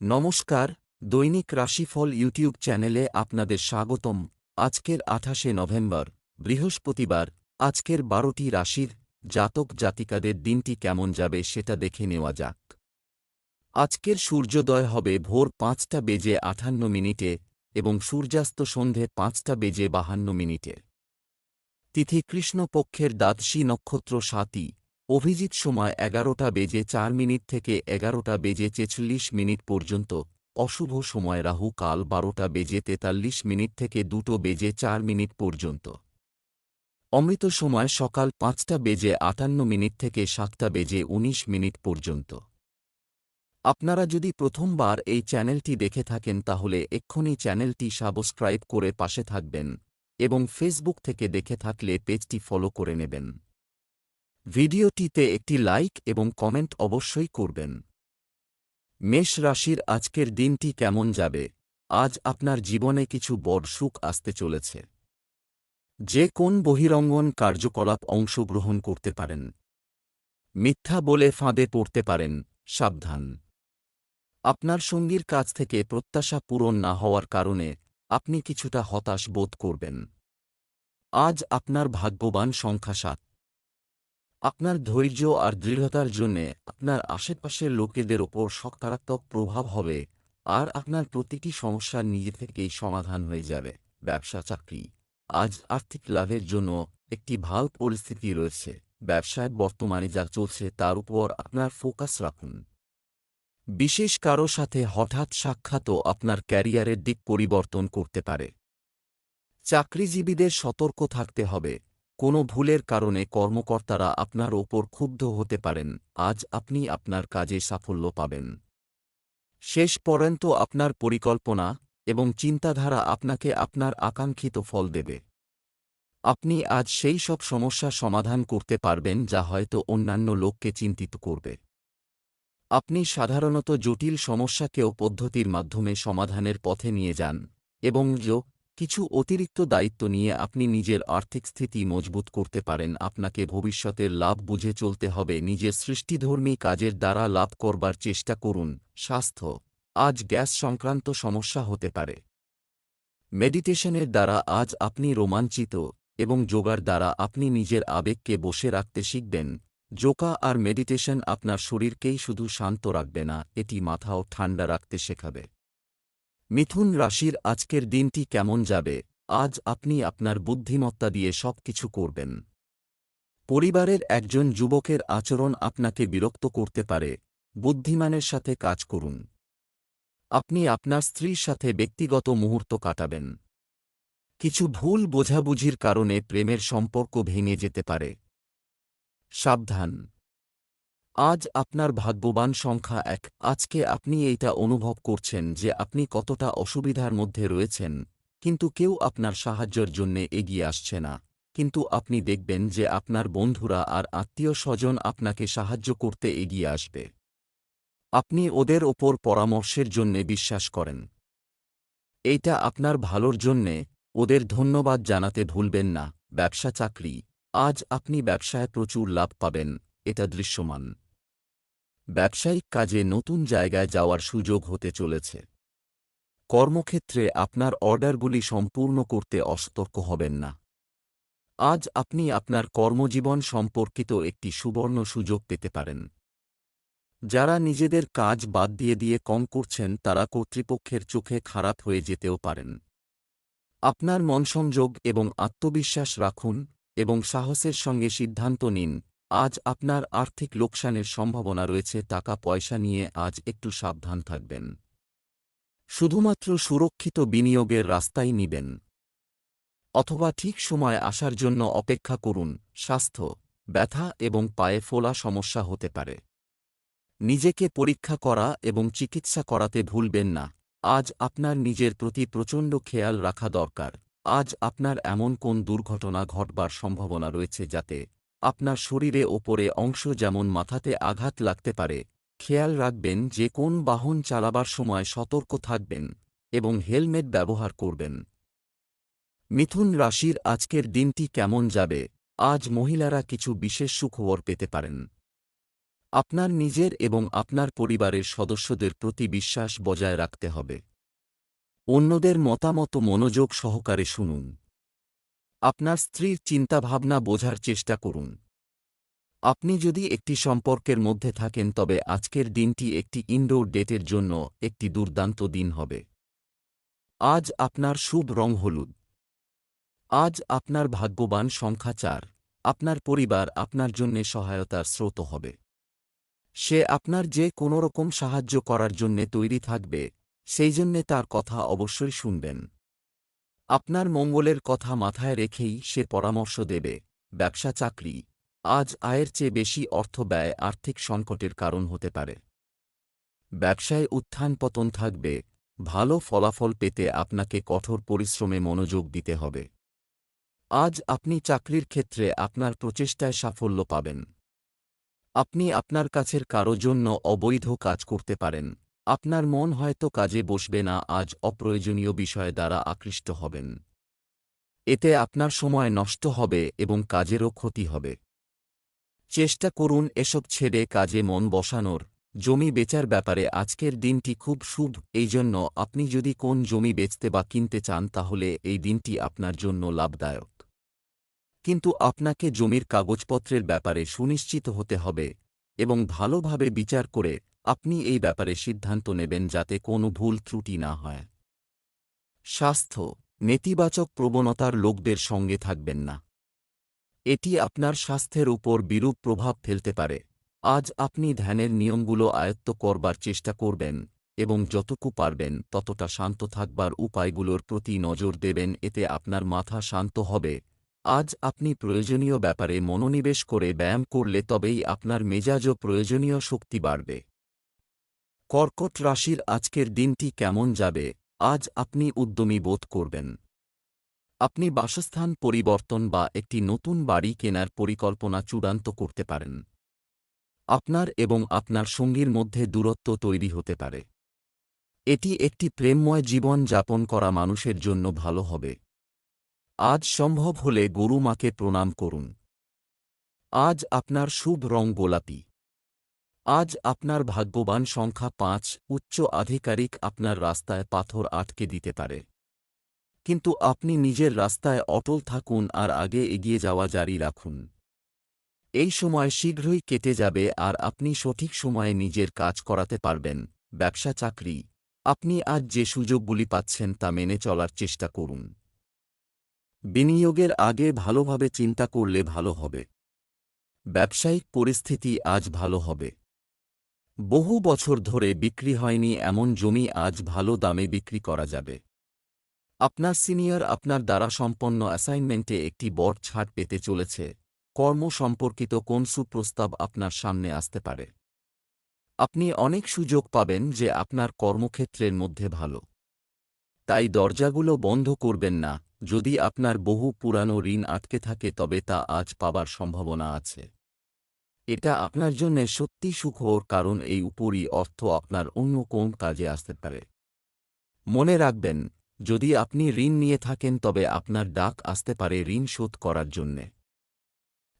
নমস্কার, দৈনিক রাশিফল ইউটিউব চ্যানেলে আপনাদের স্বাগতম। আজকের আঠাশে নভেম্বর, বৃহস্পতিবার, আজকের বারোটি রাশির জাতক জাতিকাদের দিনটি কেমন যাবে সেটা দেখে নেওয়া যাক। আজকের সূর্যোদয় হবে ভোর পাঁচটা বেজে আঠান্ন মিনিটে এবং সূর্যাস্ত সন্ধে পাঁচটা বেজে বাহান্ন মিনিটে। তিথি কৃষ্ণপক্ষের দ্বাদশী নক্ষত্র সাতই অভিজিৎ সময় এগারোটা বেজে চার মিনিট থেকে এগারোটা বেজে ছেচল্লিশ মিনিট পর্যন্ত। অশুভ সময় রাহু কাল বারোটা বেজে তেতাল্লিশ মিনিট থেকে দুটো বেজে চার মিনিট পর্যন্ত। অমৃত সময় সকাল পাঁচটা বেজে আটান্ন মিনিট থেকে সাতটা বেজে ১৯ মিনিট পর্যন্ত। আপনারা যদি প্রথমবার এই চ্যানেলটি দেখে থাকেন তাহলে এক্ষুনি চ্যানেলটি সাবস্ক্রাইব করে পাশে থাকবেন এবং ফেসবুক থেকে দেখে থাকলে পেজটি ফলো করে নেবেন। ভিডিওটিতে একটি লাইক এবং কমেন্ট অবশ্যই করবেন। মেষ রাশির আজকের দিনটি কেমন যাবে? আজ আপনার জীবনে কিছু বড় সুখ আসতে চলেছে। যে কোন বহিরঙ্গন কার্যকলাপ অংশগ্রহণ করতে পারেন। মিথ্যা বলে ফাঁদে পড়তে পারেন, সাবধান। আপনার সঙ্গীর কাছ থেকে প্রত্যাশা পূরণ না হওয়ার কারণে আপনি কিছুটা হতাশ বোধ করবেন। আজ আপনার ভাগ্যবান সংখ্যা সাত। আপনার ধৈর্য আর দৃঢ়তার জন্যে আপনার আশেপাশের লোকেদের ওপর সকারাত্মক প্রভাব হবে আর আপনার প্রতিটি সমস্যা নিজে থেকেই সমাধান হয়ে যাবে। ব্যবসা চাকরি। আজ আর্থিক লাভের জন্য একটি ভালো পরিস্থিতি রয়েছে। ব্যবসায় বর্তমানে যা চলছে তার উপর আপনার ফোকাস রাখুন। বিশেষ কারও সাথে হঠাৎ সাক্ষাৎও আপনার ক্যারিয়ারের দিক পরিবর্তন করতে পারে। চাকরিজীবীদের সতর্ক থাকতে হবে। কোনো ভুলের কারণে কর্মকর্তারা আপনার ওপর ক্ষুব্ধ হতে পারেন, আজ আপনি আপনার কাজে সাফল্য পাবেন। শেষ পর্যন্ত আপনার পরিকল্পনা এবং চিন্তাধারা আপনাকে আপনার আকাঙ্ক্ষিত ফল দেবে। আপনি আজ সেই সব সমস্যা সমাধান করতে পারবেন যা হয়তো অন্যান্য লোককে চিন্তিত করবে। আপনি সাধারণত জটিল সমস্যাকেও পদ্ধতির মাধ্যমে সমাধানের পথে নিয়ে যান এবং কিছু অতিরিক্ত দায়িত্ব নিয়ে আপনি নিজের আর্থিক স্থিতি মজবুত করতে পারেন। আপনাকে ভবিষ্যতের লাভ বুঝে চলতে হবে। নিজের সৃষ্টিধর্মী কাজের দ্বারা লাভ করবার চেষ্টা করুন। স্বাস্থ্য। আজ গ্যাস সংক্রান্ত সমস্যা হতে পারে। মেডিটেশনের দ্বারা আজ আপনি রোমাঞ্চিত এবং যোগার দ্বারা আপনি নিজের আবেগকে বসে রাখতে শিখবেন। যোকা আর মেডিটেশন আপনার শরীরকেই শুধু শান্ত রাখবে না, এটি মাথাও ঠান্ডা রাখতে শেখাবে। মিথুন রাশির আজকের দিনটি কেমন যাবে? আজ আপনি আপনার বুদ্ধিমত্তা দিয়ে সব কিছু করবেন। পরিবারের একজন যুবকের আচরণ আপনাকে বিরক্ত করতে পারে। বুদ্ধিমানের সাথে কাজ করুন। আপনি আপনার স্ত্রীর সাথে ব্যক্তিগত মুহূর্ত কাটাবেন। কিছু ভুল বোঝাবুঝির কারণে প্রেমের সম্পর্ক ভেঙে যেতে পারে। সাবধান। আজ আপনার ভাগ্যবান সংখ্যা এক। আজকে আপনি এইটা অনুভব করছেন যে আপনি কতটা অসুবিধার মধ্যে রয়েছেন। কিন্তু কেউ আপনার সাহায্যের জন্যে এগিয়ে আসছে না। কিন্তু আপনি দেখবেন যে আপনার বন্ধুরা আর আত্মীয় স্বজন আপনাকে সাহায্য করতে এগিয়ে আসবে। আপনি ওদের ওপর পরামর্শের জন্যে বিশ্বাস করেন। এইটা আপনার ভালোর জন্যে, ওদের ধন্যবাদ জানাতে ভুলবেন না। ব্যবসা চাকরি। আজ আপনি ব্যবসায় প্রচুর লাভ পাবেন, এটা দৃশ্যমান। ব্যবসায়িক কাজে নতুন জায়গায় যাওয়ার সুযোগ হতে চলেছে। কর্মক্ষেত্রে আপনার অর্ডারগুলি সম্পূর্ণ করতে অসতর্ক হবেন না। আজ আপনি আপনার কর্মজীবন সম্পর্কিত একটি সুবর্ণ সুযোগ পেতে পারেন। যারা নিজেদের কাজ বাদ দিয়ে দিয়ে কম করছেন, তারা কর্তৃপক্ষের চোখে খারাপ হয়ে যেতেও পারেন। আপনার মনসংযোগ এবং আত্মবিশ্বাস রাখুন এবং সাহসের সঙ্গে সিদ্ধান্ত নিন। আজ আপনার আর্থিক লোকসানের সম্ভাবনা রয়েছে, টাকা পয়সা নিয়ে আজ একটু সাবধান থাকবেন। শুধুমাত্র সুরক্ষিত বিনিয়োগের রাস্তাই নিবেন। অথবা ঠিক সময় আসার জন্য অপেক্ষা করুন, স্বাস্থ্য, ব্যথা এবং পায়ে ফোলা সমস্যা হতে পারে। নিজেকে পরীক্ষা করা এবং চিকিৎসা করাতে ভুলবেন না। আজ আপনার নিজের প্রতি প্রচণ্ড খেয়াল রাখা দরকার। আজ আপনার এমন কোন দুর্ঘটনা ঘটবার সম্ভাবনা রয়েছে যাতে আপনার শরীরে ওপরে অংশ যেমন মাথাতে আঘাত লাগতে পারে, খেয়াল রাখবেন যে কোন বাহন চালাবার সময় সতর্ক থাকবেন এবং হেলমেট ব্যবহার করবেন। মিথুন রাশির আজকের দিনটি কেমন যাবে? আজ মহিলারা কিছু বিশেষ সুখবর পেতে পারেন। আপনার নিজের এবং আপনার পরিবারের সদস্যদের প্রতি বিশ্বাস বজায় রাখতে হবে। অন্যদের মতামত মনোযোগ সহকারে শুনুন। আপনার স্ত্রীর চিন্তাভাবনা বোঝার চেষ্টা করুন। আপনি যদি একটি সম্পর্কের মধ্যে থাকেন, তবে আজকের দিনটি একটি ইনডোর ডেটের জন্য একটি দুর্দান্ত দিন হবে। আজ আপনার শুভ রং হলুদ। আজ আপনার ভাগ্যবান সংখ্যা চার। আপনার পরিবার আপনার জন্যে সহায়তার স্রোত হবে। সে আপনার যে কোনোরকম সাহায্য করার জন্যে তৈরি থাকবে, সেই জন্যে তার কথা অবশ্যই শুনবেন। আপনার মঙ্গলের কথা মাথায় রেখেই সে পরামর্শ দেবে, ব্যবসা চাকরি। আজ আয়ের চেয়ে বেশি অর্থ ব্যয় আর্থিক সংকটের কারণ হতে পারে। ব্যবসায় উত্থান পতন থাকবে, ভালো ফলাফল পেতে আপনাকে কঠোর পরিশ্রমে মনোযোগ দিতে হবে। আজ আপনি চাকরির ক্ষেত্রে আপনার প্রচেষ্টায় সাফল্য পাবেন। আপনি আপনার কাছের কারও জন্য অবৈধ কাজ করতে পারেন। আপনার মন হয়তো কাজে বসবে না, আজ অপ্রয়োজনীয় বিষয় দ্বারা আকৃষ্ট হবেন। এতে আপনার সময় নষ্ট হবে এবং কাজেরও ক্ষতি হবে। চেষ্টা করুন এসব ছেড়ে কাজে মন বসানোর। জমি বেচার ব্যাপারে আজকের দিনটি খুব শুভ। এই জন্য আপনি যদি কোন জমি বেচতে বা কিনতে চান, তাহলে এই দিনটি আপনার জন্য লাভদায়ক। কিন্তু আপনাকে জমির কাগজপত্রের ব্যাপারে সুনিশ্চিত হতে হবে এবং ভালোভাবে বিচার করে আপনি এই ব্যাপারে সিদ্ধান্ত নেবেন যাতে কোনো ভুল ত্রুটি না হয়। স্বাস্থ্য, নেতিবাচক প্রবণতার লোকদের সঙ্গে থাকবেন না। এটি আপনার স্বাস্থ্যের উপর বিরূপ প্রভাব ফেলতে পারে। আজ আপনি ধ্যানের নিয়মগুলো আয়ত্ত করবার চেষ্টা করবেন এবং যতটুকু পারবেন ততটা শান্ত থাকবার উপায়গুলোর প্রতি নজর দেবেন, এতে আপনার মাথা শান্ত হবে। আজ আপনি প্রয়োজনীয় ব্যাপারে মনোনিবেশ করে ব্যায়াম করলে তবেই আপনার মেজাজও প্রয়োজনীয় শক্তি বাড়বে। কর্কট রাশির আজকের দিনটি কেমন যাবে? আজ আপনি উদ্যমী বোধ করবেন। আপনি বাসস্থান পরিবর্তন বা একটি নতুন বাড়ি কেনার পরিকল্পনা চূড়ান্ত করতে পারেন। আপনার এবং আপনার সঙ্গীর মধ্যে দূরত্ব তৈরি হতে পারে। এটি একটি প্রেমময় জীবন যাপন করা মানুষের জন্য ভালো হবে। আজ সম্ভব হলে গরু মাকে প্রণাম করুন। আজ আপনার শুভ রং গোলাপি। আজ আপনার ভাগ্যবান সংখ্যা পাঁচ, উচ্চ আধিকারিক আপনার রাস্তায় পাথর আটকে দিতে পারে। কিন্তু আপনি নিজের রাস্তায় অটল থাকুন আর আগে এগিয়ে যাওয়া জারি রাখুন। এই সময় শীঘ্রই কেটে যাবে আর আপনি সঠিক সময়ে নিজের কাজ করাতে পারবেন। ব্যবসা চাকরি। আপনি আজ যে সুযোগগুলি পাচ্ছেন তা মেনে চলার চেষ্টা করুন। বিনিয়োগের আগে ভালোভাবে চিন্তা করলে ভালো হবে। ব্যবসায়িক পরিস্থিতি আজ ভালো হবে। বহু বছর ধরে বিক্রি হয়নি এমন জমি আজ ভালো দামে বিক্রি করা যাবে। আপনার সিনিয়র আপনার দ্বারা সম্পন্ন অ্যাসাইনমেন্টে একটি বড় ছাড় পেতে চলেছে। কর্ম সম্পর্কিত কোন সুপ্রস্তাব আপনার সামনে আসতে পারে? আপনি অনেক সুযোগ পাবেন যে আপনার কর্মক্ষেত্রের মধ্যে ভালো। তাই দরজাগুলো বন্ধ করবেন না। যদি আপনার বহু পুরানো ঋণ আটকে থাকে তবে তা আজ পাবার সম্ভাবনা আছে। এটা আপনার জন্য সত্যি সুখর কারণ এই উপরই অর্থ আপনার অন্য কোন কাজে আসতে পারে। মনে রাখবেন, যদি আপনি ঋণ নিয়ে থাকেন, তবে আপনার ডাক আসতে পারে ঋণ শোধ করার জন্যে।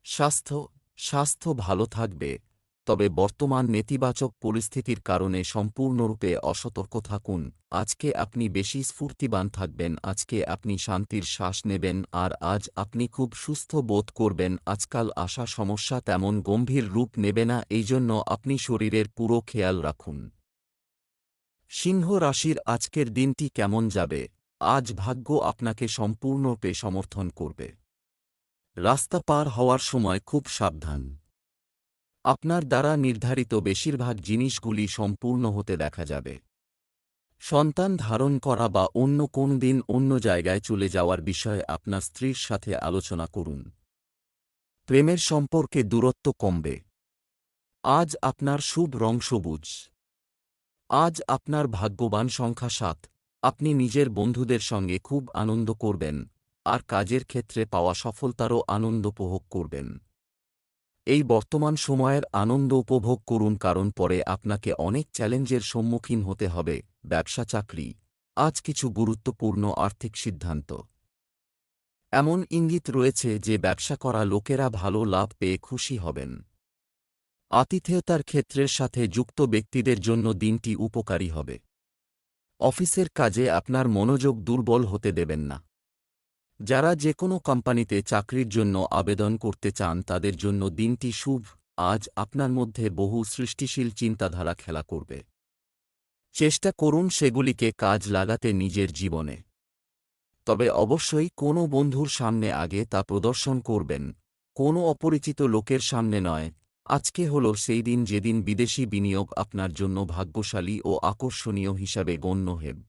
স্বাস্থ্য স্বাস্থ্য ভালো থাকবে তবে বর্তমান নেতিবাচক পরিস্থিতির কারণে সম্পূর্ণরূপে অসতর্ক থাকুন। আজকে আপনি বেশি স্ফূর্তিবান থাকবেন, আজকে আপনি শান্তির শ্বাস নেবেন, আর আজ আপনি খুব সুস্থ বোধ করবেন। আজকাল আসা সমস্যা তেমন গম্ভীর রূপ নেবে না এই জন্য আপনি শরীরের পুরো খেয়াল রাখুন। সিংহ রাশির আজকের দিনটি কেমন যাবে? আজ ভাগ্য আপনাকে সম্পূর্ণরূপে সমর্থন করবে। রাস্তা পার হওয়ার সময় খুব সাবধান। আপনার দ্বারা নির্ধারিত বেশিরভাগ জিনিসগুলি সম্পূর্ণ হতে দেখা যাবে। সন্তান ধারণ করা বা অন্য কোন দিন অন্য জায়গায় চলে যাওয়ার বিষয়ে আপনার স্ত্রীর সাথে আলোচনা করুন। প্রেমের সম্পর্কে দূরত্ব কমবে। আজ আপনার শুভ রং সবুজ। আজ আপনার ভাগ্যবান সংখ্যা সাত। আপনি নিজের বন্ধুদের সঙ্গে খুব আনন্দ করবেন। আর কাজের ক্ষেত্রে পাওয়া সফলতারও আনন্দ উপভোগ করবেন। এই বর্তমান সময়ের আনন্দ উপভোগ করুন কারণ পরে আপনাকে অনেক চ্যালেঞ্জের সম্মুখীন হতে হবে, ব্যবসা, চাকরি। আজ কিছু গুরুত্বপূর্ণ আর্থিক সিদ্ধান্ত। এমন ইঙ্গিত রয়েছে যে ব্যবসা করা লোকেরা ভালো লাভ পেয়ে খুশি হবেন। আতিথেয়তার ক্ষেত্রের সাথে যুক্ত ব্যক্তিদের জন্য দিনটি উপকারী হবে। অফিসের কাজে আপনার মনোযোগ দুর্বল হতে দেবেন না। যারা যে কোনো কোম্পানিতে চাকরির জন্য আবেদন করতে চান তাদের জন্য দিনটি শুভ। আজ আপনার মধ্যে বহু সৃষ্টিশীল চিন্তাধারা খেলা করবে। চেষ্টা করুন সেগুলিকে কাজ লাগাতে নিজের জীবনে। তবে অবশ্যই কোনো বন্ধুর সামনে আগে তা প্রদর্শন করবেন। কোনো অপরিচিত লোকের সামনে নয়। আজকে হল সেই দিন যেদিন বিদেশি বিনিয়োগ আপনার জন্য ভাগ্যশালী ও আকর্ষণীয় হিসাবে গণ্য হেব।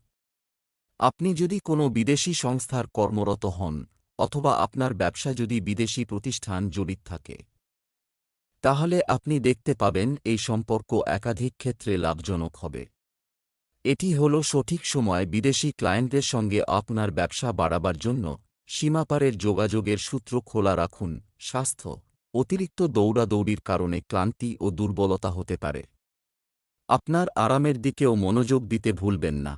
আপনি যদি কোনো বিদেশি সংস্থার কর্মরত হন, অথবা আপনার ব্যবসা যদি বিদেশি প্রতিষ্ঠান জড়িত থাকে, তাহলে আপনি দেখতে পাবেন এই সম্পর্ক একাধিক ক্ষেত্রে লাভজনক হবে। এটি হল সঠিক সময় বিদেশি ক্লায়েন্টদের সঙ্গে আপনার ব্যবসা বাড়াবার জন্য সীমাপারের যোগাযোগের সূত্র খোলা রাখুন। স্বাস্থ্য, অতিরিক্ত দৌড়াদৌড়ির কারণে ক্লান্তি ও দুর্বলতা হতে পারে। আপনার আরামের দিকেও মনোযোগ দিতে ভুলবেন না।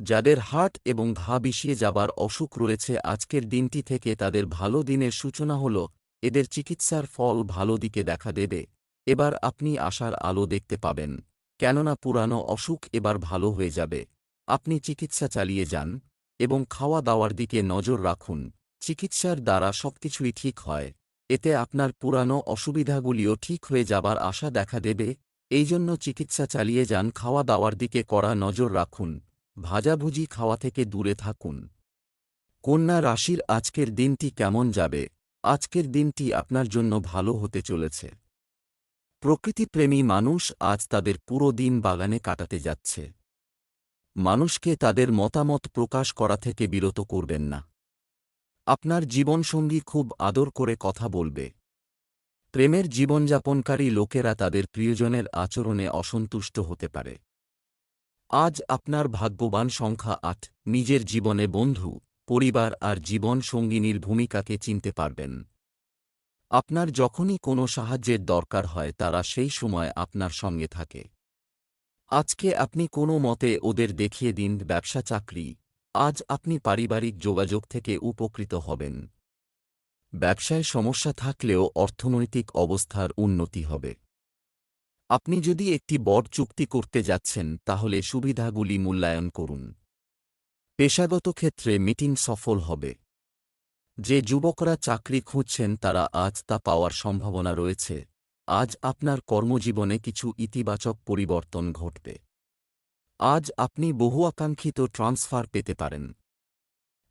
যাদের হার্ট এবং ঘা বিষিয়ে যাবার অসুখ রয়েছে আজকের দিনটি থেকে তাদের ভালো দিনের সূচনা হল, এদের চিকিৎসার ফল ভালো দিকে দেখা দেবে। এবার আপনি আশার আলো দেখতে পাবেন, কেননা পুরানো অসুখ এবার ভালো হয়ে যাবে। আপনি চিকিৎসা চালিয়ে যান এবং খাওয়া দাওয়ার দিকে নজর রাখুন, চিকিৎসার দ্বারা সবকিছুই ঠিক হয়। এতে আপনার পুরানো অসুবিধাগুলিও ঠিক হয়ে যাবার আশা দেখা দেবে এই জন্য চিকিৎসা চালিয়ে যান, খাওয়া দাওয়ার দিকে কড়া নজর রাখুন। ভাজাভুজি খাওয়া থেকে দূরে থাকুন। কন্যা রাশির আজকের দিনটি কেমন যাবে? আজকের দিনটি আপনার জন্য ভালো হতে চলেছে। প্রকৃতিপ্রেমী মানুষ আজ তাদের পুরো দিন বাগানে কাটাতে যাচ্ছে। মানুষকে তাদের মতামত প্রকাশ করা থেকে বিরত করবেন না। আপনার জীবনসঙ্গী খুব আদর করে কথা বলবে। প্রেমের জীবনযাপনকারী লোকেরা তাদের প্রিয়জনের আচরণে অসন্তুষ্ট হতে পারে। আজ আপনার ভাগ্যবান সংখ্যা আট, নিজের জীবনে বন্ধু, পরিবার আর জীবন সঙ্গিনীর ভূমিকাকে চিনতে পারবেন। আপনার যখনই কোনো সাহায্যের দরকার হয়, তারা সেই সময় আপনার সঙ্গে থাকে। আজকে আপনি কোনো মতে ওদের দেখিয়ে দিন, ব্যবসা, চাকরি। আজ আপনি পারিবারিক যোগাযোগ থেকে উপকৃত হবেন। ব্যবসায় সমস্যা থাকলেও অর্থনৈতিক অবস্থার উন্নতি হবে। আপনি যদি একটি বড় চুক্তি করতে যাচ্ছেন, তাহলে সুবিধাগুলি মূল্যায়ন করুন। পেশাগত ক্ষেত্রে মিটিং সফল হবে। যে যুবকরা চাকরি খুঁজছেন, তারা আজ তা পাওয়ার সম্ভাবনা রয়েছে। আজ আপনার কর্মজীবনে কিছু ইতিবাচক পরিবর্তন ঘটবে। আজ আপনি বহু আকাঙ্ক্ষিত ট্রান্সফার পেতে পারেন।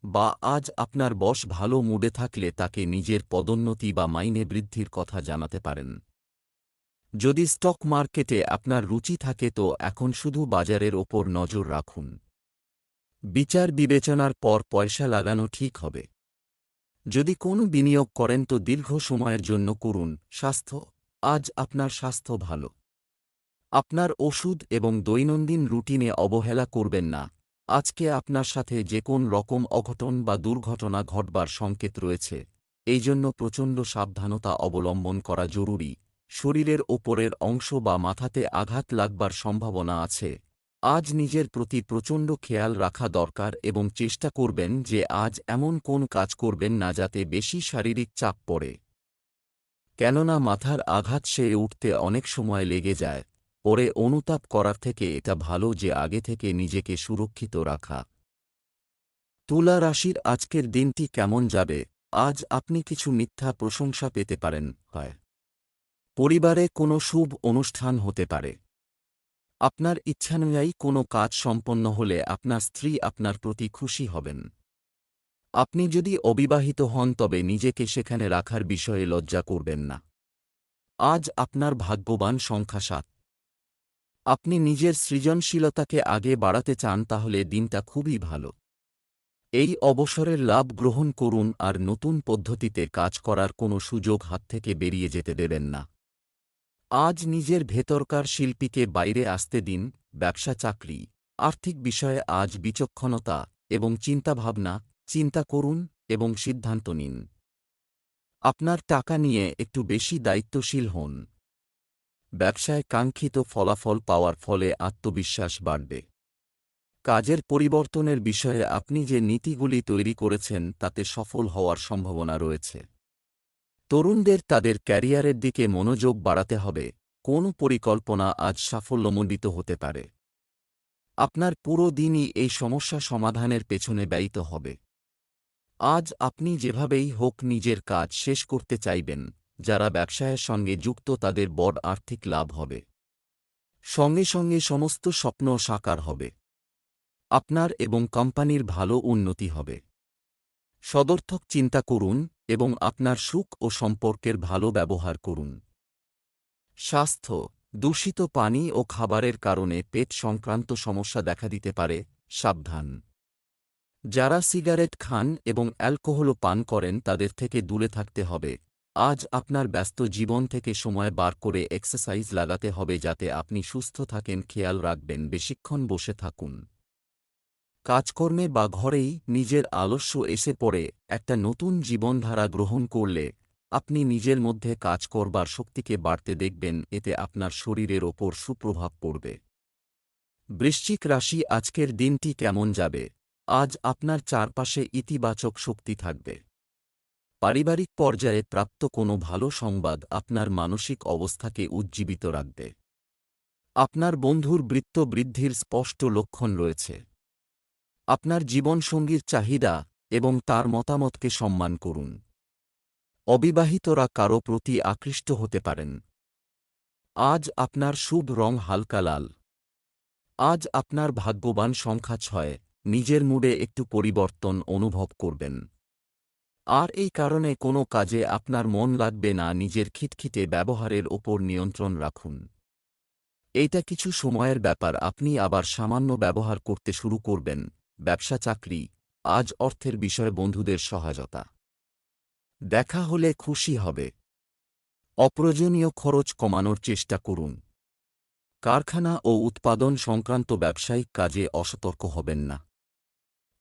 বা আজ আপনার বস ভালো মুডে থাকলে তাকে নিজের পদোন্নতি বা মাইনে বৃদ্ধির কথা জানাতে পারেন। যদি স্টক মার্কেটে আপনার রুচি থাকে তো এখন শুধু বাজারের ওপর নজর রাখুন। বিচার বিবেচনার পর পয়সা লাগানো ঠিক হবে। যদি কোনো বিনিয়োগ করেন তো দীর্ঘ সময়ের জন্য করুন, স্বাস্থ্য, আজ আপনার স্বাস্থ্য ভালো। আপনার ওষুধ এবং দৈনন্দিন রুটিনে অবহেলা করবেন না। আজকে আপনার সাথে যে কোন রকম অঘটন বা দুর্ঘটনা ঘটবার সংকেত রয়েছে, এই জন্য প্রচণ্ড সাবধানতা অবলম্বন করা জরুরি। শরীরের ওপরের অংশ বা মাথাতে আঘাত লাগবার সম্ভাবনা আছে। আজ নিজের প্রতি প্রচণ্ড খেয়াল রাখা দরকার এবং চেষ্টা করবেন যে আজ এমন কোন কাজ করবেন না যাতে বেশি শারীরিক চাপ পড়ে। কেননা মাথার আঘাত সে উঠতে অনেক সময় লেগে যায়। পরে অনুতাপ করার থেকে এটা ভালো যে আগে থেকে নিজেকে সুরক্ষিত রাখা। তুলা রাশির আজকের দিনটি কেমন যাবে? আজ আপনি কিছু মিথ্যা প্রশংসা পেতে পারেন। হয়। পরিবারে কোনো শুভ অনুষ্ঠান হতে পারে। আপনার ইচ্ছানুযায়ী কোনো কাজ সম্পন্ন হলে আপনার স্ত্রী আপনার প্রতি খুশি হবেন। আপনি যদি অবিবাহিত হন তবে নিজেকে সেখানে রাখার বিষয়ে লজ্জা করবেন না। আজ আপনার ভাগ্যবান সংখ্যা সাত। আপনি নিজের সৃজনশীলতাকে আগে বাড়াতে চান তাহলে দিনটা খুবই ভালো। এই অবসরের লাভ গ্রহণ করুন আর নতুন পদ্ধতিতে কাজ করার কোনো সুযোগ হাত থেকে বেরিয়ে যেতে দেবেন না। আজ নিজের ভেতরকার শিল্পীকে বাইরে আসতে দিন, ব্যবসা চাকরি, আর্থিক বিষয়ে আজ বিচক্ষণতা এবং চিন্তাভাবনা, চিন্তা করুন এবং সিদ্ধান্ত নিন। আপনার টাকা নিয়ে একটু বেশি দায়িত্বশীল হন। ব্যবসায় কাঙ্ক্ষিত ফলাফল পাওয়ার ফলে আত্মবিশ্বাস বাড়বে। কাজের পরিবর্তনের বিষয়ে আপনি যে নীতিগুলি তৈরি করেছেন তাতে সফল হওয়ার সম্ভাবনা রয়েছে। তরুণদের তাদের ক্যারিয়ারের দিকে মনোযোগ বাড়াতে হবে। কোন পরিকল্পনা আজ সাফল্যমণ্ডিত হতে পারে। আপনার পুরো দিনই এই সমস্যা সমাধানের পেছনে ব্যয়িত হবে। আজ আপনি যেভাবেই হোক নিজের কাজ শেষ করতে চাইবেন, যারা ব্যবসায়ের সঙ্গে যুক্ত তাদের বড় আর্থিক লাভ হবে। সঙ্গে সঙ্গে সমস্ত স্বপ্ন সাকার হবে। আপনার এবং কোম্পানির ভালো উন্নতি হবে। সদর্থক চিন্তা করুন এবং আপনার সুখ ও সম্পর্কের ভালো ব্যবহার করুন। স্বাস্থ্য, দূষিত পানি ও খাবারের কারণে পেট সংক্রান্ত সমস্যা দেখা দিতে পারে, সাবধান। যারা সিগারেট খান এবং অ্যালকোহলও পান করেন তাদের থেকে দূরে থাকতে হবে। আজ আপনার ব্যস্ত জীবন থেকে সময় বার করে এক্সারসাইজ লাগাতে হবে যাতে আপনি সুস্থ থাকেন, খেয়াল রাখবেন, বেশিক্ষণ বসে থাকুন। কাজকর্মে বা ঘরেই নিজের আলস্য এসে পড়ে, একটা নতুন জীবনধারা গ্রহণ করলে আপনি নিজের মধ্যে কাজ করবার শক্তিকে বাড়তে দেখবেন, এতে আপনার শরীরের ওপর সুপ্রভাব পড়বে। বৃশ্চিক রাশি, আজকের দিনটি কেমন যাবে? আজ আপনার চারপাশে ইতিবাচক শক্তি থাকবে। পারিবারিক পর্যায়ে প্রাপ্ত কোনো ভালো সংবাদ আপনার মানসিক অবস্থাকে উজ্জীবিত রাখবে। আপনার বন্ধুর বৃত্ত বৃদ্ধির স্পষ্ট লক্ষণ রয়েছে। আপনার জীবনসঙ্গীর চাহিদা এবং তার মতামতকে সম্মান করুন। অবিবাহিতরা কারও প্রতি আকৃষ্ট হতে পারেন। আজ আপনার শুভ রং হালকা লাল। আজ আপনার ভাগ্যবান সংখ্যা ছয়, নিজের মুডে একটু পরিবর্তন অনুভব করবেন। আর এই কারণে কোনো কাজে আপনার মন লাগবে না নিজের খিটখিটে ব্যবহারের ওপর নিয়ন্ত্রণ রাখুন। এইটা কিছু সময়ের ব্যাপার, আপনি আবার সামান্য ব্যবহার করতে শুরু করবেন। ব্যবসা চাকরি, আজ অর্থের বিষয়ে বন্ধুদের সহায়তা। দেখা হলে খুশি হবে। অপ্রয়োজনীয় খরচ কমানোর চেষ্টা করুন। কারখানা ও উৎপাদন সংক্রান্ত ব্যবসায়িক কাজে অসতর্ক হবেন না।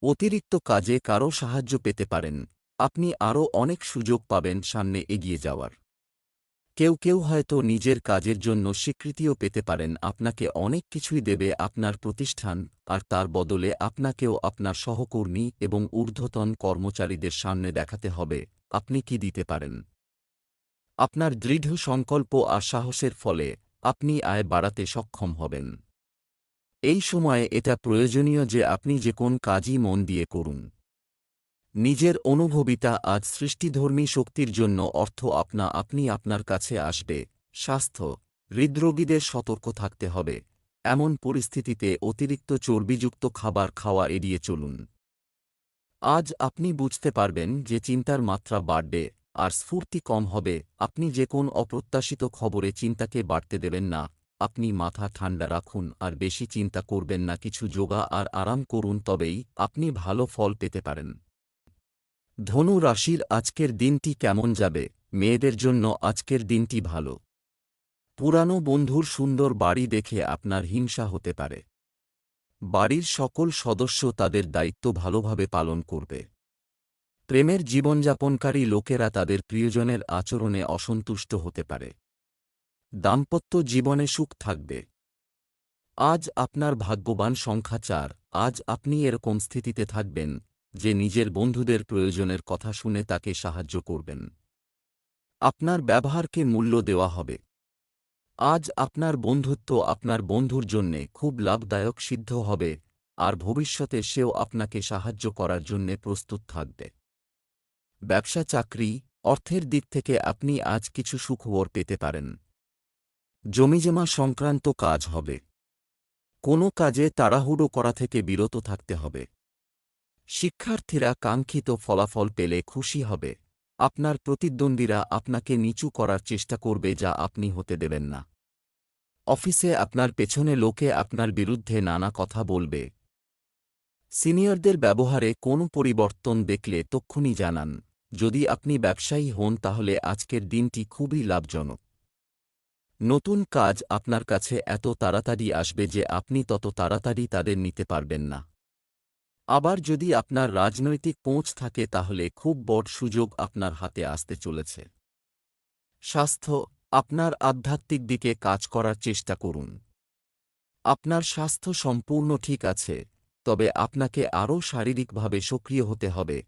অতিরিক্ত কাজে কারও সাহায্য পেতে পারেন। আপনি আরও অনেক সুযোগ পাবেন সামনে এগিয়ে যাওয়ার। কেউ কেউ হয়তো নিজের কাজের জন্য স্বীকৃতিও পেতে পারেন, আপনাকে অনেক কিছুই দেবে আপনার প্রতিষ্ঠান আর তার বদলে আপনাকেও আপনার সহকর্মী এবং ঊর্ধ্বতন কর্মচারীদের সামনে দেখাতে হবে, আপনি কি দিতে পারেন। আপনার দৃঢ় সংকল্প আর সাহসের ফলে আপনি আয় বাড়াতে সক্ষম হবেন। এই সময়ে এটা প্রয়োজনীয় যে আপনি যে কোন কাজই মন দিয়ে করুন। নিজের অনুভবিতা আজ সৃষ্টিধর্মী শক্তির জন্য অর্থ আপনা আপনি আপনার কাছে আসবে। স্বাস্থ্য, হৃদরোগীদের সতর্ক থাকতে হবে। এমন পরিস্থিতিতে অতিরিক্ত চর্বিযুক্ত খাবার খাওয়া এড়িয়ে চলুন। আজ আপনি বুঝতে পারবেন যে চিন্তার মাত্রা বাড়বে, আর স্ফূর্তি কম হবে। আপনি যে কোন অপ্রত্যাশিত খবরে চিন্তাকে বাড়তে দেবেন না। আপনি মাথা ঠান্ডা রাখুন, আর বেশি চিন্তা করবেন না। কিছু যোগা আর আরাম করুন, তবেই আপনি ভালো ফল পেতে পারেন। ধনু রাশির আজকের দিনটি কেমন যাবে? মেয়েদের জন্য আজকের দিনটি ভালো। পুরানো বন্ধুর সুন্দর বাড়ি দেখে আপনার হিংসা হতে পারে। বাড়ির সকল সদস্য তাদের দায়িত্ব ভালোভাবে পালন করবে। প্রেমের জীবনযাপনকারী লোকেরা তাদের প্রিয়জনের আচরণে অসন্তুষ্ট হতে পারে। দাম্পত্য জীবনে সুখ থাকবে। আজ আপনার ভাগ্যবান সংখ্যা চার। আজ আপনি এরকম স্থিতিতে থাকবেন যে নিজের বন্ধুদের প্রয়োজনের কথা শুনে তাকে সাহায্য করবেন। আপনার ব্যবহারকে মূল্য দেওয়া হবে। আজ আপনার বন্ধুত্ব আপনার বন্ধুর জন্যে খুব লাভদায়ক সিদ্ধ হবে, আর ভবিষ্যতে সেও আপনাকে সাহায্য করার জন্যে প্রস্তুত থাকবে। ব্যবসা চাকরি, অর্থের দিক থেকে আপনি আজ কিছু সুখবর পেতে পারেন। জমিজমা সংক্রান্ত কাজ হবে। কোনো কাজে তাড়াহুড়ো করা থেকে বিরত থাকতে হবে। শিক্ষার্থীরা কাঙ্ক্ষিত ফলাফল পেলে খুশি হবে। আপনার প্রতিদ্বন্দ্বীরা আপনাকে নিচু করার চেষ্টা করবে যা আপনি হতে দেবেন না। অফিসে আপনার পেছনে লোকে আপনার বিরুদ্ধে নানা কথা বলবে। সিনিয়রদের ব্যবহারে কোনো পরিবর্তন দেখলে তক্ষুনি জানান, যদি আপনি ব্যবসায়ী হন তাহলে আজকের দিনটি খুবই লাভজনক। নতুন কাজ আপনার কাছে এত তাড়াতাড়ি আসবে যে আপনি তত তাড়াতাড়ি তাদের নিতে পারবেন না। আবার যদি আপনার রাজনৈতিক পৌঁছ থাকে তাহলে খুব বড় সুযোগ আপনার হাতে আসতে চলেছে। স্বাস্থ্য, আপনার আধ্যাত্মিক দিকে কাজ করার চেষ্টা করুন। আপনার স্বাস্থ্য সম্পূর্ণ ঠিক আছে, তবে আপনাকে আরও শারীরিকভাবে সক্রিয় হতে হবে।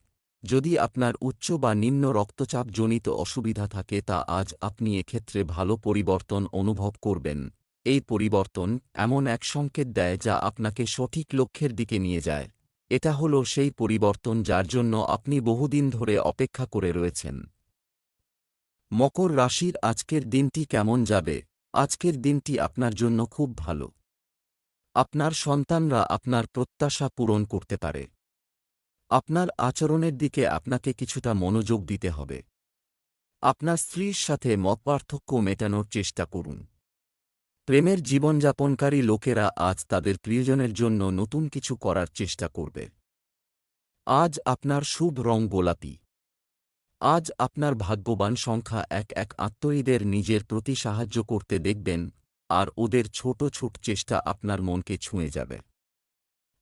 যদি আপনার উচ্চ বা নিম্ন রক্তচাপ জনিত অসুবিধা থাকে তা আজ আপনি এক্ষেত্রে ভালো পরিবর্তন অনুভব করবেন। এই পরিবর্তন এমন এক সংকেত দেয় যা আপনাকে সঠিক লক্ষ্যের দিকে নিয়ে যায়। এটা হল সেই পরিবর্তন যার জন্য আপনি বহুদিন ধরে অপেক্ষা করে রয়েছেন। মকর রাশির আজকের দিনটি কেমন যাবে? আজকের দিনটি আপনার জন্য খুব ভালো। আপনার সন্তানরা আপনার প্রত্যাশা পূরণ করতে পারে। আপনার আচরণের দিকে আপনাকে কিছুটা মনোযোগ দিতে হবে। আপনার স্ত্রীর সাথে মতপার্থক্য মেটানোর চেষ্টা করুন। প্রেমের জীবনযাপনকারী লোকেরা আজ তাদের প্রিয়জনের জন্য নতুন কিছু করার চেষ্টা করবে। আজ আপনার শুভ রং গোলাপি। আজ আপনার ভাগ্যবান সংখ্যা এক এক আত্মীয়দের নিজের প্রতি সাহায্য করতে দেখবেন, আর ওদের ছোট ছোট চেষ্টা আপনার মনকে ছুঁয়ে যাবে।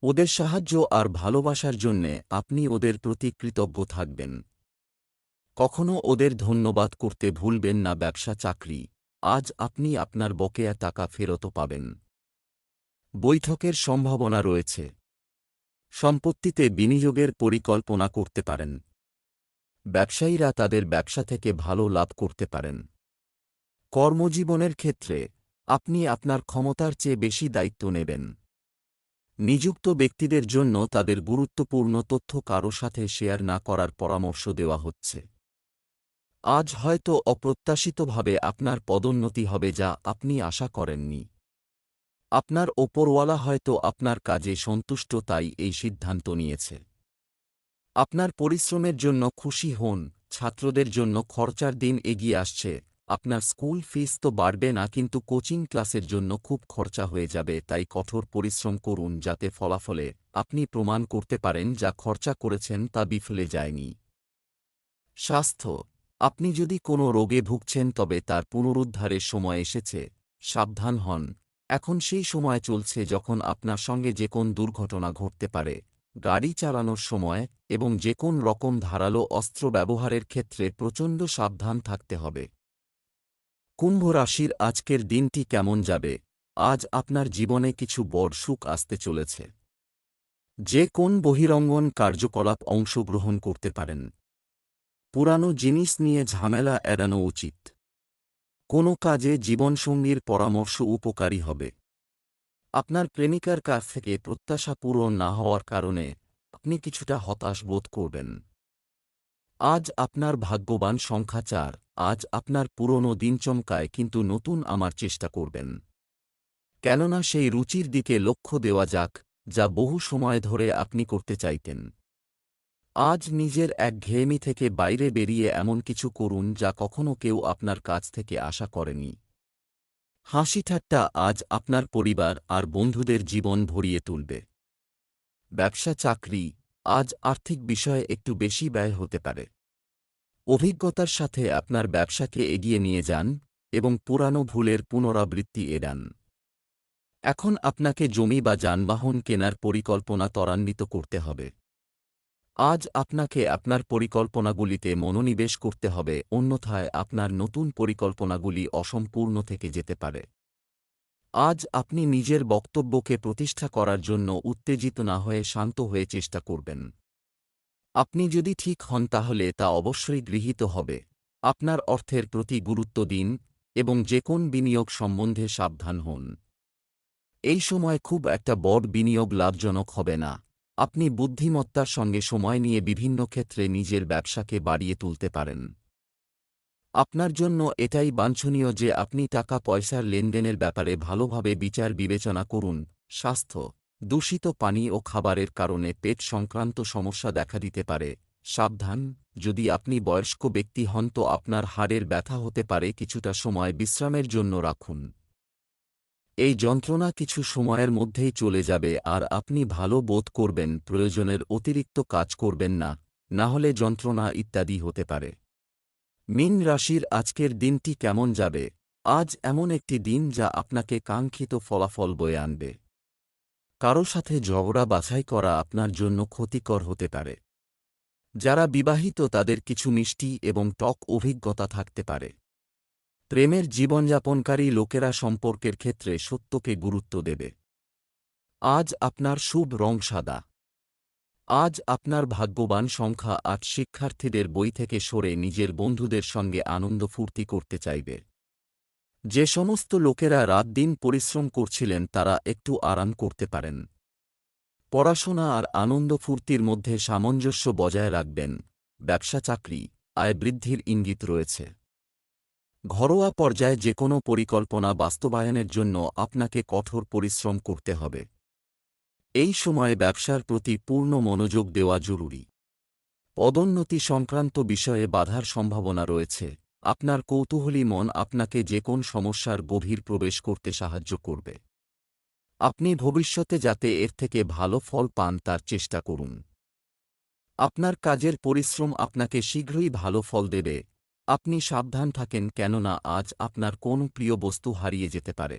ওদের সাহায্য আর ভালোবাসার জন্যে আপনি ওদের প্রতি কৃতজ্ঞ থাকবেন। কখনো ওদের ধন্যবাদ করতে ভুলবেন না ব্যবসা চাকরি আজ আপনি আপনার বকেয়া টাকা ফেরত পাবেন। বৈঠকের সম্ভাবনা রয়েছে। সম্পত্তিতে বিনিয়োগের পরিকল্পনা করতে পারেন। ব্যবসায়ীরা তাদের ব্যবসা থেকে ভালো লাভ করতে পারেন। কর্মজীবনের ক্ষেত্রে আপনি আপনার ক্ষমতার চেয়ে বেশি দায়িত্ব নেবেন। নিযুক্ত ব্যক্তিদের জন্য তাদের গুরুত্বপূর্ণ তথ্য কারও সাথে শেয়ার না করার পরামর্শ দেওয়া হচ্ছে। আজ হয়তো অপ্রত্যাশিতভাবে আপনার পদোন্নতি হবে যা আপনি আশা করেননি। আপনার ওপরওয়ালা হয়তো আপনার কাজে সন্তুষ্ট তাই এই সিদ্ধান্ত নিয়েছে। আপনার পরিশ্রমের জন্য খুশি হন, ছাত্রদের জন্য খরচার দিন এগিয়ে আসছে, আপনার স্কুল ফিস তো বাড়বে না কিন্তু কোচিং ক্লাসের জন্য খুব খরচা হয়ে যাবে তাই কঠোর পরিশ্রম করুন যাতে ফলাফলে আপনি প্রমাণ করতে পারেন যা খরচা করেছেন তা বিফলে যায়নি। স্বাস্থ্য আপনি যদি কোনো রোগে ভুগছেন তবে তার পুনরুদ্ধারের সময় এসেছে, সাবধান হন। এখন সেই সময় চলছে যখন আপনার সঙ্গে যে কোন দুর্ঘটনা ঘটতে পারে, গাড়ি চালানোর সময় এবং যে কোন রকম ধারালো অস্ত্র ব্যবহারের ক্ষেত্রে প্রচণ্ড সাবধান থাকতে হবে। কুম্ভ রাশির আজকের দিনটি কেমন যাবে? আজ আপনার জীবনে কিছু বড় সুখ আসতে চলেছে। যে কোন বহিরঙ্গন কার্যকলাপ অংশগ্রহণ করতে পারেন পুরানো জিনিস নিয়ে ঝামেলা এড়ানো উচিত। কোনো কাজে জীবনসঙ্গীর পরামর্শ উপকারী হবে। আপনার প্রেমিকার কাছ থেকে প্রত্যাশা পূরণ না হওয়ার কারণে আপনি কিছুটা হতাশ বোধ করবেন। আজ আপনার ভাগ্যবান সংখ্যা চার, আজ আপনার পুরনো দিন চমকায় কিন্তু নতুন আমার চেষ্টা করবেন। কেননা সেই রুচির দিকে লক্ষ্য দেওয়া যাক, যা বহু সময় ধরে আপনি করতে চাইতেন। আজ নিজের এক ঘেয়েমি থেকে বাইরে বেরিয়ে এমন কিছু করুন যা কখনো কেউ আপনার কাছ থেকে আশা করেনি। হাসি ঠাট্টা আজ আপনার পরিবার আর বন্ধুদের জীবন ভরিয়ে তুলবে। ব্যবসা চাকরি আজ আর্থিক বিষয়ে একটু বেশি ব্যয় হতে পারে। অভিজ্ঞতার সাথে আপনার ব্যবসাকে এগিয়ে নিয়ে যান এবং পুরানো ভুলের পুনরাবৃত্তি এড়ান। এখন আপনাকে জমি বা যানবাহন কেনার পরিকল্পনা ত্বরান্বিত করতে হবে। আজ আপনাকে আপনার পরিকল্পনাগুলিতে মনোনিবেশ করতে হবে, অন্যথায় আপনার নতুন পরিকল্পনাগুলি অসম্পূর্ণ থেকে যেতে পারে। আজ আপনি নিজের বক্তব্যকে প্রতিষ্ঠা করার জন্য উত্তেজিত না হয়ে শান্ত হয়ে চেষ্টা করবেন। আপনি যদি ঠিক হন তাহলে তা অবশ্যই গৃহীত হবে। আপনার অর্থের প্রতি গুরুত্ব দিন এবং যে কোন বিনিয়োগ সম্বন্ধে সাবধান হন। এই সময় খুব একটা বড় বিনিয়োগ লাভজনক হবে না। আপনি বুদ্ধিমত্তার সঙ্গে সময় নিয়ে বিভিন্ন ক্ষেত্রে নিজের ব্যবসাকে বাড়িয়ে তুলতে পারেন। আপনার জন্য এটাই বাঞ্ছনীয় যে আপনি টাকা পয়সার লেনদেনের ব্যাপারে ভালোভাবে বিচার বিবেচনা করুন। স্বাস্থ্য, দূষিত পানি ও খাবারের কারণে পেট সংক্রান্ত সমস্যা দেখা দিতে পারে। সাবধান, যদি আপনি বয়স্ক ব্যক্তি হন তো আপনার হাড়ের ব্যথা হতে পারে, কিছুটা সময় বিশ্রামের জন্য রাখুন। এই যন্ত্রণা কিছু সময়ের মধ্যেই চলে যাবে আর আপনি ভালো বোধ করবেন, প্রয়োজনের অতিরিক্ত কাজ করবেন না না হলে যন্ত্রণা ইত্যাদি হতে পারে। মিন রাশির আজকের দিনটি কেমন যাবে? আজ এমন একটি দিন যা আপনাকে কাঙ্ক্ষিত ফলাফল বয়ে আনবে। কারও সাথে ঝগড়া বাছাই করা আপনার জন্য ক্ষতিকর হতে পারে। যারা বিবাহিত তাদের কিছু মিষ্টি এবং টক অভিজ্ঞতা থাকতে পারে। প্রেমের জীবনযাপনকারী লোকেরা সম্পর্কের ক্ষেত্রে সত্যকে গুরুত্ব দেবে। আজ আপনার শুভ রং সাদা। আজ আপনার ভাগ্যবান সংখ্যা আট শিক্ষার্থীদের বই থেকে সরে নিজের বন্ধুদের সঙ্গে আনন্দ ফুর্তি করতে চাইবে। যে সমস্ত লোকেরা রাত দিন পরিশ্রম করছিলেন, তারা একটু আরাম করতে পারেন। পড়াশোনা আর আনন্দ ফুর্তির মধ্যে সামঞ্জস্য বজায় রাখবেন। ব্যবসা চাকরি আয় বৃদ্ধির ইঙ্গিত রয়েছে। ঘরোয়া পর্যায়ে যে কোনো পরিকল্পনা বাস্তবায়নের জন্য আপনাকে কঠোর পরিশ্রম করতে হবে। এই সময়ে ব্যবসার প্রতি পূর্ণ মনোযোগ দেওয়া জরুরি। পদোন্নতি সংক্রান্ত বিষয়ে বাধার সম্ভাবনা রয়েছে। আপনার কৌতূহলী মন আপনাকে যে কোন সমস্যার গভীর প্রবেশ করতে সাহায্য করবে। আপনি ভবিষ্যতে যাতে এর থেকে ভালো ফল পান তার চেষ্টা করুন। আপনার কাজের পরিশ্রম আপনাকে শীঘ্রই ভালো ফল দেবে। আপনি সাবধান থাকেন কেননা আজ আপনার কোন প্রিয় বস্তু হারিয়ে যেতে পারে।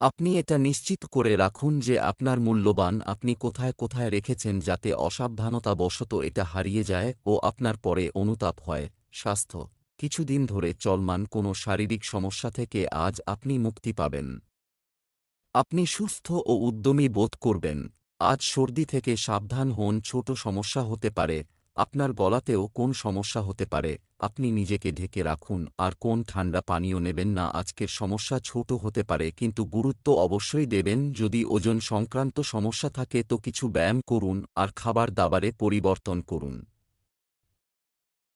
আপনি এটা নিশ্চিত করে রাখুন যে আপনার মূল্যবান আপনি কোথায় কোথায় রেখেছেন যাতে অসাবধানতাবশত এটা হারিয়ে যায় ও আপনার পরে অনুতাপ হয়। স্বাস্থ্য, কিছুদিন ধরে চলমান কোনো শারীরিক সমস্যা থেকে আজ আপনি মুক্তি পাবেন। আপনি সুস্থ ও উদ্যমী বোধ করবেন। আজ সর্দি থেকে সাবধান হন ছোট সমস্যা হতে পারে। আপনার গলাতেও কোন সমস্যা হতে পারে, আপনি নিজেকে ঢেকে রাখুন, আর কোন ঠান্ডা পানীয় নেবেন না, আজকের সমস্যা ছোট হতে পারে, কিন্তু গুরুত্ব অবশ্যই দেবেন, যদি ওজন সংক্রান্ত সমস্যা থাকে তো কিছু ব্যায়াম করুন, আর খাবার দাবারে পরিবর্তন করুন।